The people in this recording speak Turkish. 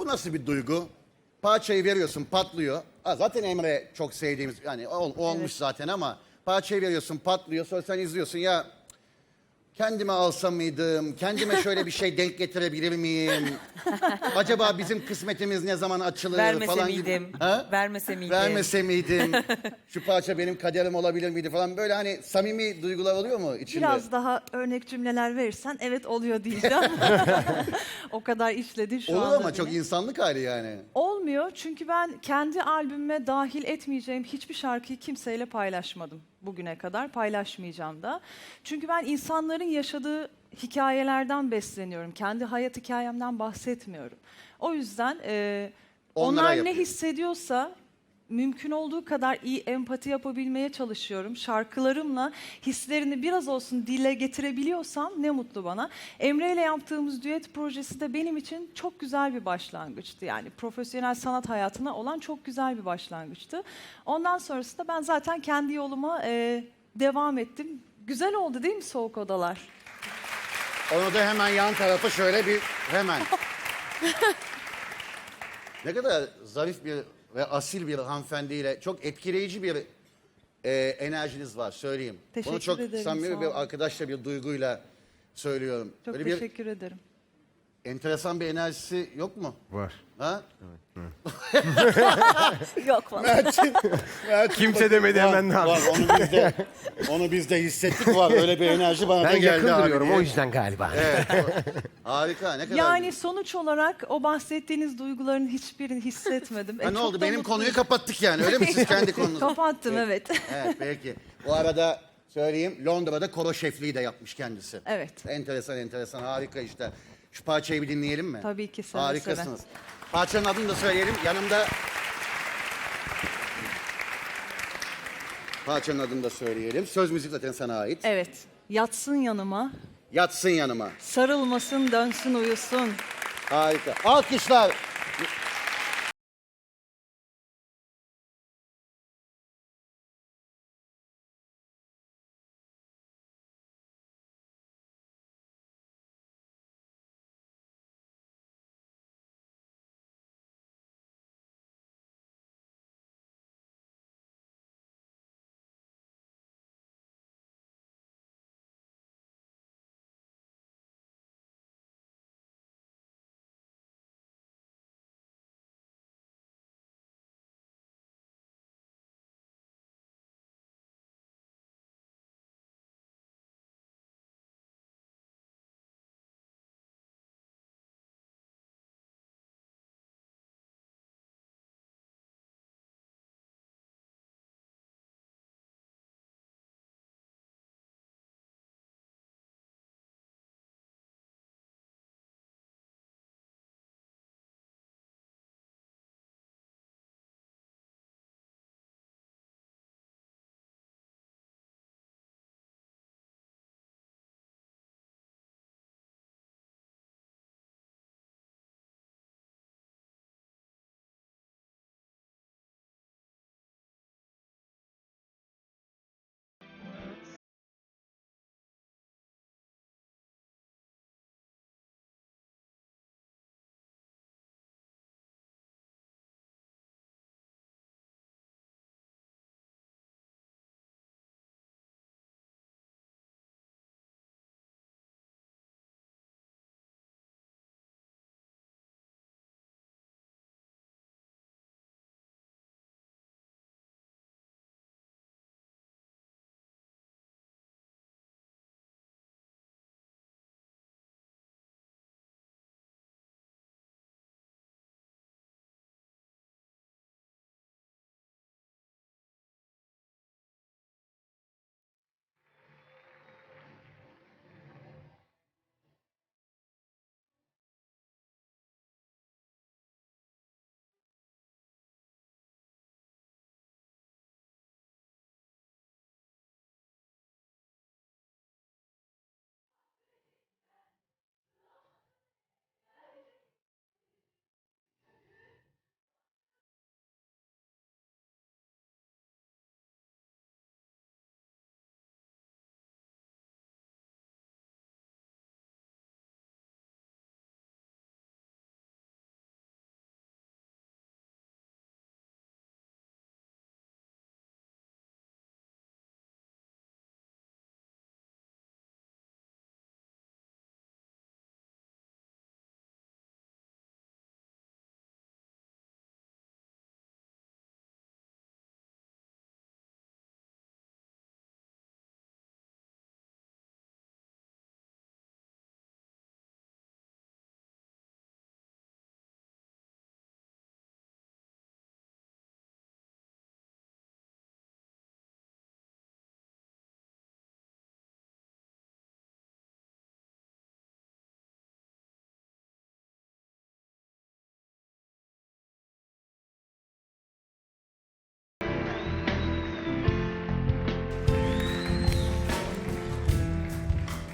Bu nasıl bir duygu? Parçayı veriyorsun patlıyor. Ha, zaten Emre çok sevdiğimiz yani ol- olmuş zaten ama parçayı veriyorsun patlıyor sonra sen izliyorsun ya kendime alsam mıydım? Kendime şöyle bir şey denk getirebilir miyim? Acaba bizim kısmetimiz ne zaman açılır Vermese falan miydim? gibi. Ha? Vermese miydim? Vermese miydim? Şu parça benim kaderim olabilir miydi falan böyle hani samimi duygular oluyor mu içinde? Biraz daha örnek cümleler verirsen evet oluyor diyeceğim. o kadar işledin şu Olur anda ama beni. çok insanlık hali yani. Olmuyor çünkü ben kendi albümüme dahil etmeyeceğim hiçbir şarkıyı kimseyle paylaşmadım bugüne kadar. Paylaşmayacağım da. Çünkü ben insanların yaşadığı hikayelerden besleniyorum. Kendi hayat hikayemden bahsetmiyorum. O yüzden e, Onlara onlar ne yapıyor. hissediyorsa mümkün olduğu kadar iyi empati yapabilmeye çalışıyorum. Şarkılarımla hislerini biraz olsun dile getirebiliyorsam ne mutlu bana. Emre ile yaptığımız düet projesi de benim için çok güzel bir başlangıçtı. Yani profesyonel sanat hayatına olan çok güzel bir başlangıçtı. Ondan sonrasında ben zaten kendi yoluma e, devam ettim. Güzel oldu değil mi Soğuk Odalar? Onu da hemen yan tarafa şöyle bir hemen. ne kadar zarif bir ve asil bir hanımefendiyle çok etkileyici bir e, enerjiniz var söyleyeyim. Teşekkür Bunu çok ederim, samimi sağ olun. bir arkadaşla bir duyguyla söylüyorum. Çok Böyle bir teşekkür ederim. Enteresan bir enerjisi yok mu? Var. Ha? Yok valla. Mert'in- Mert'in Kimse demedi, Var, hemen ne var, yaptı? onu biz de onu biz de hissettik var öyle bir enerji bana da Ben geldi yakın abi duruyorum o yüzden galiba. Harika ne kadar Yani sonuç olarak o bahsettiğiniz duyguların hiçbirini hissetmedim. Ha, E, ne çok oldu da benim mutluyum. konuyu kapattık yani öyle mi siz kendi konunuzu? Kapattım evet. Evet peki. Bu arada söyleyeyim Londra'da koro şefliği de yapmış kendisi. Evet. Enteresan enteresan harika işte. Şu parçayı bir dinleyelim mi? Tabii ki, seve Harikasınız. Parçanın adını da söyleyelim. Yanımda Parçanın adını da söyleyelim. Söz müzik zaten sana ait. Evet. Yatsın yanıma, Yatsın yanıma. sarılmasın, dönsün, uyusun. Harika. Alkışlar.